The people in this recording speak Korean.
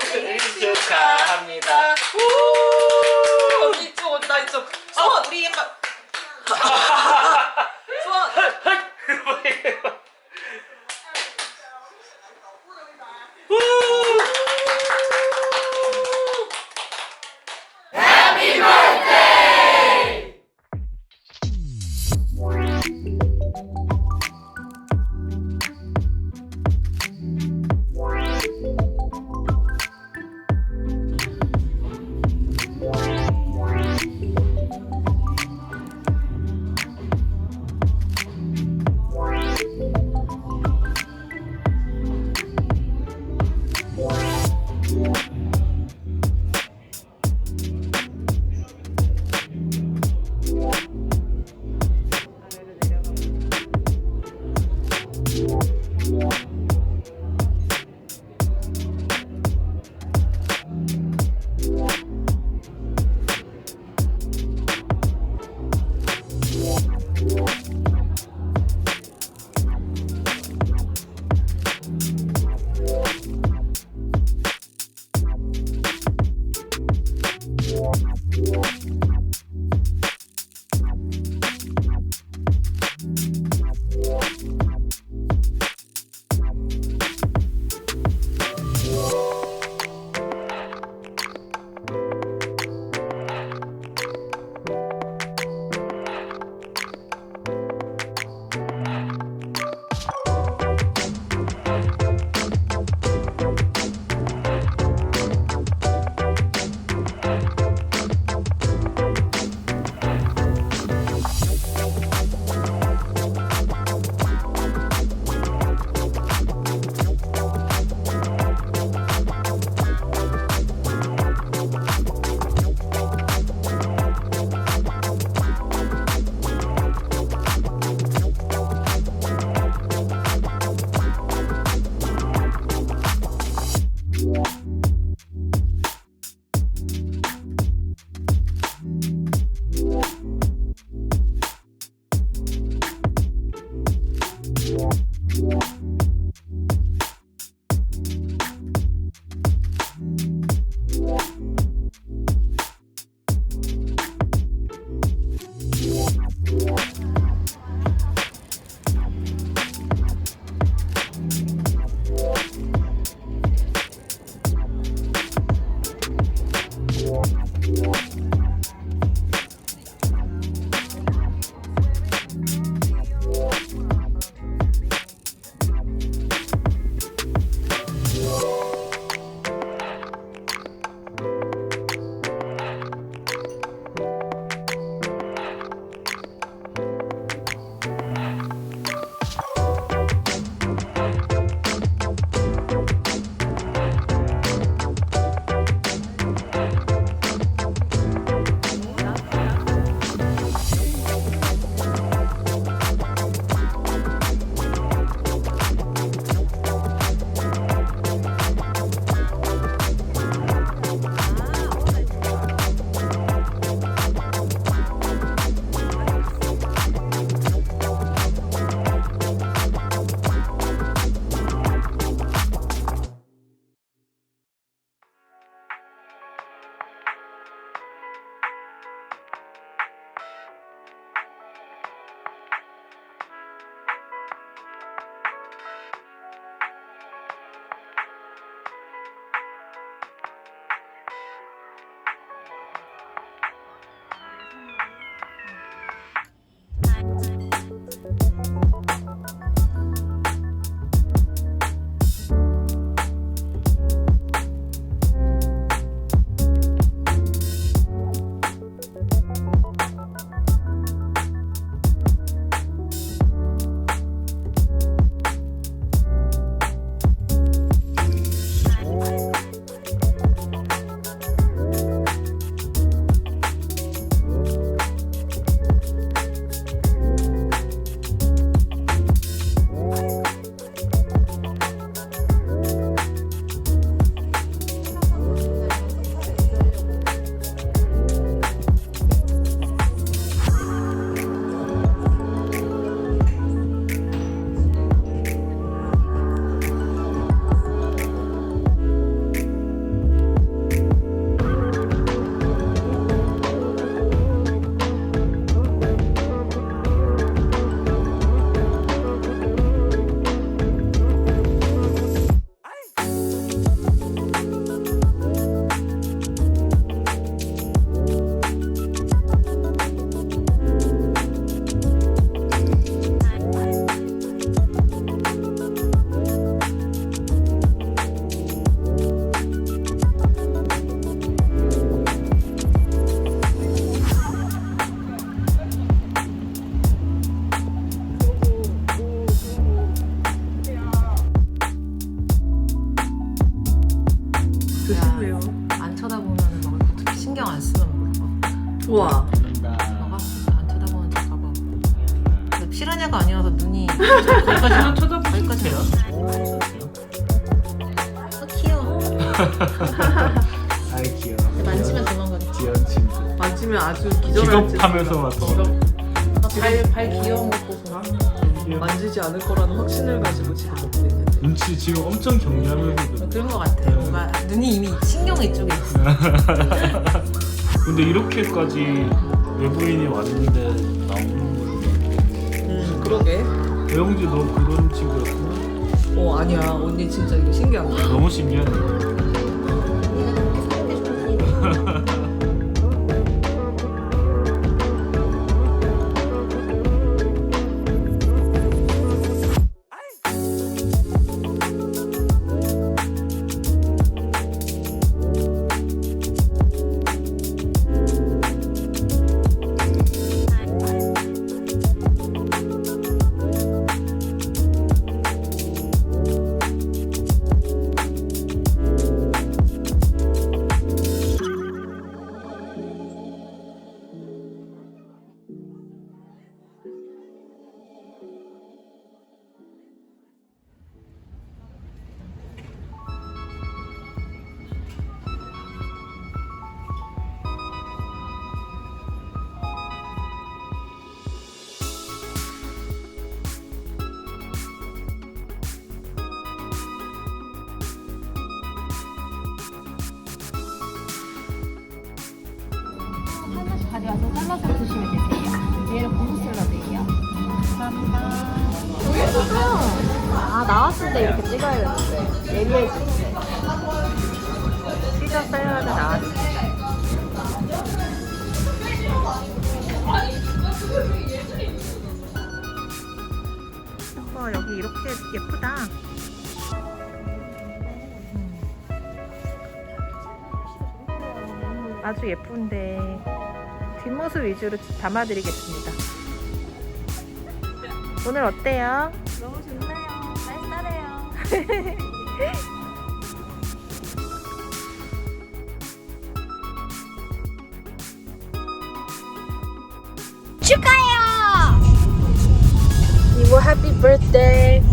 생일 축하합니다. 이쪽 나 이쪽. 소원 우리 한 드실래요? 안 쳐다보면 먹을 거 특히 신경 안 쓰면 뭐 먹을 거 좋아. 먹어 안 쳐다보면 잠깐만 근데 피라냐가 아니어서 눈이 거기까지 쳐다보 거기까지요 아 귀여. 아이 귀여. 만지면 도망가지. 귀여 친구. 만지면 아주 기절할 하면서 왔어 발발 귀여운 거 보고 만지지 않을 거라는 확신을 가지고 지금 먹고 있는 눈치 지금 엄청 경량하거든. 그런 거 같아. 뭔가 눈이 이미 신경 이쪽에 있어. 근데 이렇게까지 외부인이 왔는데 나오는 음, 그러게. 건 배영지 너 그런 친구였구나. 어, 아니야. 언니 진짜 이거 신기한 거야. 너무 신기하네. 가져와서 잘라서 드시면 되세요. 얘는 고수 샐러드예요. 아 나왔을 때 이렇게 찍어야 되는데 예리해 주세요. 피자 샐러드 나왔어. 와 여기 이렇게 예쁘다. 음. 아주 예쁜데 뒷모습 위주로 담아드리겠습니다. 오늘 어때요? 너무 좋네요. 쌀쌀해요. 축하해요. 이모 해피 birthday. 와